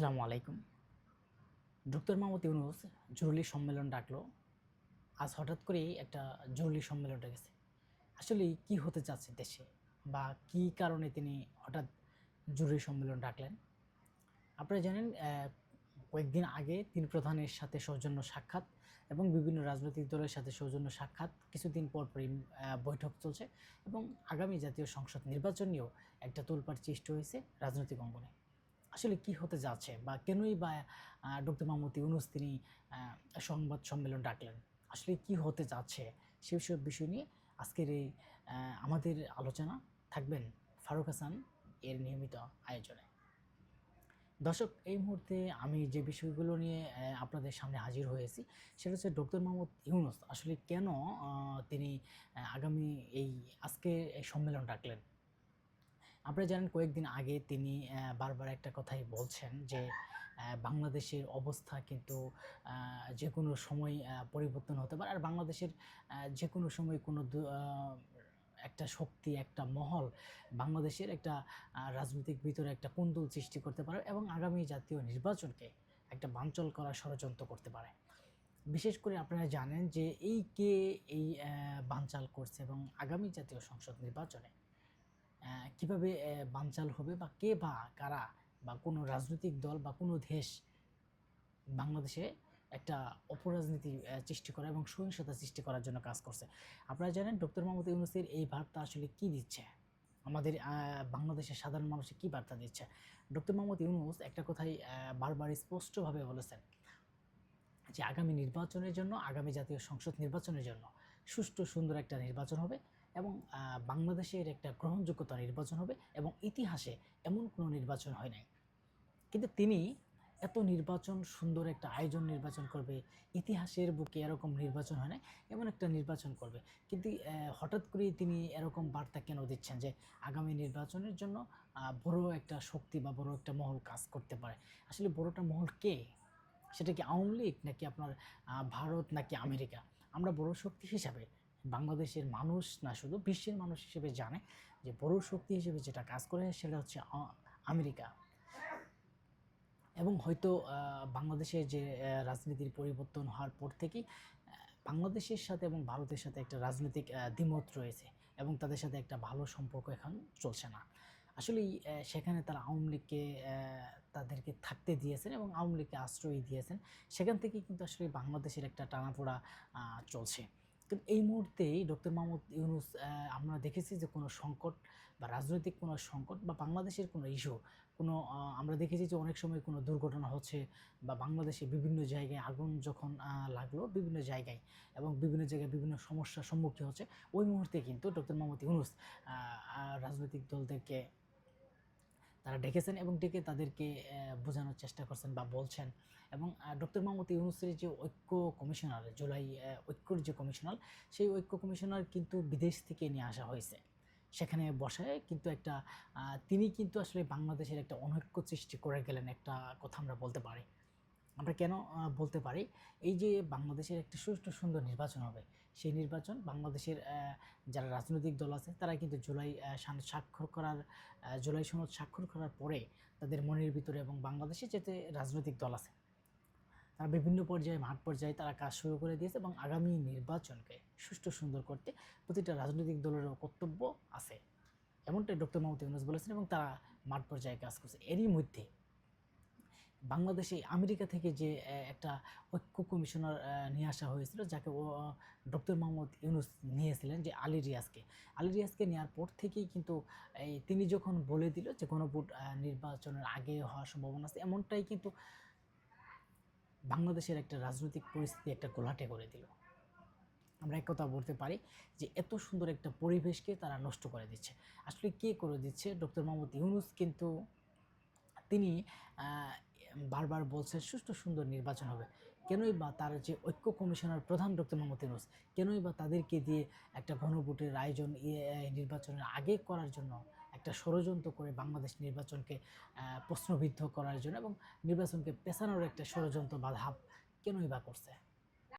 আসসালামু আলাইকুম। ডক্টর মাহমুদ ইউনুস জরুরি সম্মেলন ডাকলো। আজ হঠাৎ করেই একটা জরুরি সম্মেলন ডেকেছে। আসলে কি হতে যাচ্ছে দেশে বা কি কারণে তিনি হঠাৎ জরুরি সম্মেলন ডাকলেন? আপনারা জানেন কয়েকদিন আগে তিন প্রধানের সাথে সৌজন্য সাক্ষাৎ এবং বিভিন্ন রাজনৈতিক দলের সাথে সৌজন্য সাক্ষাৎ কিছুদিন পর পরই বৈঠক চলছে এবং আগামী জাতীয় সংসদ নির্বাচন নিয়েও একটা তোলপাড় সৃষ্টি হয়েছে রাজনৈতিক অঙ্গনে। আসলে কি হতে যাচ্ছে বা কেনই বা ডক্টর মাহমুদ ইউনুস তিনি সংবাদ সম্মেলন ডাকলেন? আসলে কি হতে যাচ্ছে সেই সব বিষয় নিয়ে আজকের এই আমাদের আলোচনা থাকবেন ফারুক হাসান এর নিয়মিত আয়োজনে। দর্শক, এই মুহূর্তে আমি যে বিষয়গুলো নিয়ে আপনাদের সামনে হাজির হয়েছি সেটা হচ্ছে ডক্টর মাহমুদ ইউনুস আসলে কেন তিনি আগামী এই আজকে সম্মেলন ডাকলেন? আপনারা জানেন কয়েকদিন আগে তিনি বারবার একটা কথাই বলছেন যে বাংলাদেশের অবস্থা কিন্তু যে কোনো সময় পরিবর্তন হতে পারে। আর বাংলাদেশের যে কোনো সময় কোনো একটা শক্তি, একটা মহল বাংলাদেশের একটা রাজনৈতিক ভিতরে একটা কুন্দল সৃষ্টি করতে পারে এবং আগামী জাতীয় নির্বাচনকে একটা বাঞ্চল করার ষড়যন্ত্র করতে পারে। বিশেষ করে আপনারা জানেন যে এই কে এই বানচাল করছে এবং আগামী জাতীয় সংসদ নির্বাচনে কীভাবে বানচাল হবে বা কে বা কারা বা কোনো রাজনৈতিক দল বা কোনো দেশ বাংলাদেশে একটা অপরাজনীতি সৃষ্টি করা এবং সহিংসতা সৃষ্টি করার জন্য কাজ করছে। আপনারা জানেন ডক্টর মোহাম্মদ ইউনুসের এই বার্তা আসলে কি দিচ্ছে? আমাদের বাংলাদেশের সাধারণ মানুষে কি বার্তা দিচ্ছে? ডক্টর মোহাম্মদ ইউনুস একটা কথাই বারবার স্পষ্টভাবে বলেছেন যে আগামী নির্বাচনের জন্য, আগামী জাতীয় সংসদ নির্বাচনের জন্য সুষ্ঠু, সুন্দর একটা নির্বাচন হবে। এবং বাংলাদেশের একটা গ্রহণযোগ্যতা নির্বাচন হবে এবং ইতিহাসে এমন কোনো নির্বাচন হয় নাই। কিন্তু তিনি এত নির্বাচন, সুন্দর একটা আয়োজন নির্বাচন করবে, ইতিহাসের বুকে এরকম নির্বাচন হয় না এমন একটা নির্বাচন করবে। কিন্তু হঠাৎ করেই তিনি এরকম বার্তা কেন দিচ্ছেন যে, আগামী নির্বাচনের জন্য বড় একটা শক্তি বা বড় একটা মহল কাজ করতে পারে? আসলে বড়টা মহল কে? সেটা কি আওয়ামী লীগ নাকি আপনার ভারত নাকি আমেরিকা? আমরা বড় শক্তি হিসাবে বাংলাদেশের মানুষ না, শুধু বিশ্বের মানুষ হিসেবে জানে যে বড় শক্তি হিসেবে যেটা কাজ করে সেটা হচ্ছে আমেরিকা। এবং হয়তো বাংলাদেশের যে রাজনীতির পরিবর্তন হওয়ার পর থেকেই বাংলাদেশের সাথে এবং ভারতের সাথে একটা রাজনৈতিক দ্বিমত রয়েছে এবং তাদের সাথে একটা ভালো সম্পর্ক এখন চলছে না। আসলে সেখানে তারা আওয়ামী লীগকে তাদেরকে থাকতে দিয়েছেন এবং আওয়ামী লীগকে আশ্রয় দিয়েছেন। সেখান থেকে কিন্তু আসলে বাংলাদেশের একটা টানাপোড়া চলছে। কিন্তু এই মুহূর্তেই ডক্টর মাহমুদ ইউনুস আমরা দেখেছি যে কোনো সংকট বা রাজনৈতিক কোনো সংকট বা বাংলাদেশের কোনো ইস্যু কোনো আমরা দেখেছি যে অনেক সময় কোনো দুর্ঘটনা হচ্ছে বা বাংলাদেশে বিভিন্ন জায়গায় আগুন যখন লাগল বিভিন্ন জায়গায় এবং বিভিন্ন জায়গায় বিভিন্ন সমস্যার সম্মুখীন হচ্ছে, ওই মুহূর্তে কিন্তু ডক্টর মোহাম্মদ ইউনুস রাজনৈতিক দলদেরকে তারা ডেকেছেন এবং ডেকে তাদেরকে বোঝানোর চেষ্টা করছেন বা বলছেন। এবং ডক্টর মোহাম্মদ ইউনুসের যে ঐক্য কমিশনার, জুলাই ঐক্যর যে কমিশনার, সেই ঐক্য কমিশনার কিন্তু বিদেশ থেকে নিয়ে আসা হয়েছে। সেখানে বসায় কিন্তু একটা তিনি কিন্তু আসলে বাংলাদেশের একটা অনৈক্য সৃষ্টি করে গেলেন একটা কথা আমরা বলতে পারি। আমরা কেন বলতে পারি? এই যে বাংলাদেশের একটা সুষ্ঠু সুন্দর নির্বাচন হবে সেই নির্বাচন। বাংলাদেশের যারা রাজনৈতিক দল আছে, তারা কিন্তু জুলাই স্বাক্ষর করার জুলাই সনদ স্বাক্ষর করার পরে তাদের মনের ভিতরে এবং বাংলাদেশে যেতে রাজনৈতিক দল আছে। তারা বিভিন্ন পর্যায়ে, মাঠ পর্যায়ে তারা কাজ শুরু করে দিয়েছে এবং আগামী নির্বাচনকে সুষ্ঠু সুন্দর করতে প্রতিটা রাজনৈতিক দলেরও কর্তব্য আছে। এমনটাই ডক্টর মাহমুদ ইউনুস বলেছেন এবং তারা মাঠ পর্যায়ে কাজ করছে। এরই মধ্যে বাংলাদেশে আমেরিকা থেকে যে একটা ঐক্য কমিশনার নিয়ে আসা হয়েছিল যাকে ও ডক্টর মোহাম্মদ ইউনুস নিয়েছিলেন যে আলী রিয়াজকে। আলী রিয়াজকে নেওয়ার পর থেকেই কিন্তু এই তিনি যখন বলে দিল যে গণভোট আহ, নির্বাচনের আগে হওয়ার সম্ভাবনা আছে এমনটাই কিন্তু বাংলাদেশের একটা রাজনৈতিক পরিস্থিতি একটা গোলাটে করে দিল। আমরা এক কথা বলতে পারি যে এত সুন্দর একটা পরিবেশকে তারা নষ্ট করে দিচ্ছে। আসলে কে করে দিচ্ছে? ডক্টর মোহাম্মদ ইউনুস কিন্তু তিনি বারবার বলছে, সুষ্ঠু সুন্দর নির্বাচন হবে। কেনই বা তার যে ঐক্য কমিশনার প্রধান ডক্টর মোহাম্মদ ইউনুস, কেনই বা তাদেরকে দিয়ে একটা গণভোটের আয়োজন নির্বাচনের আগে করার জন্য একটা ষড়যন্ত্র করে বাংলাদেশ নির্বাচনকে প্রশ্নবিদ্ধ করার জন্য এবং নির্বাচনকে পেছানোর একটা ষড়যন্ত্র বাধা কেনই বা করছে?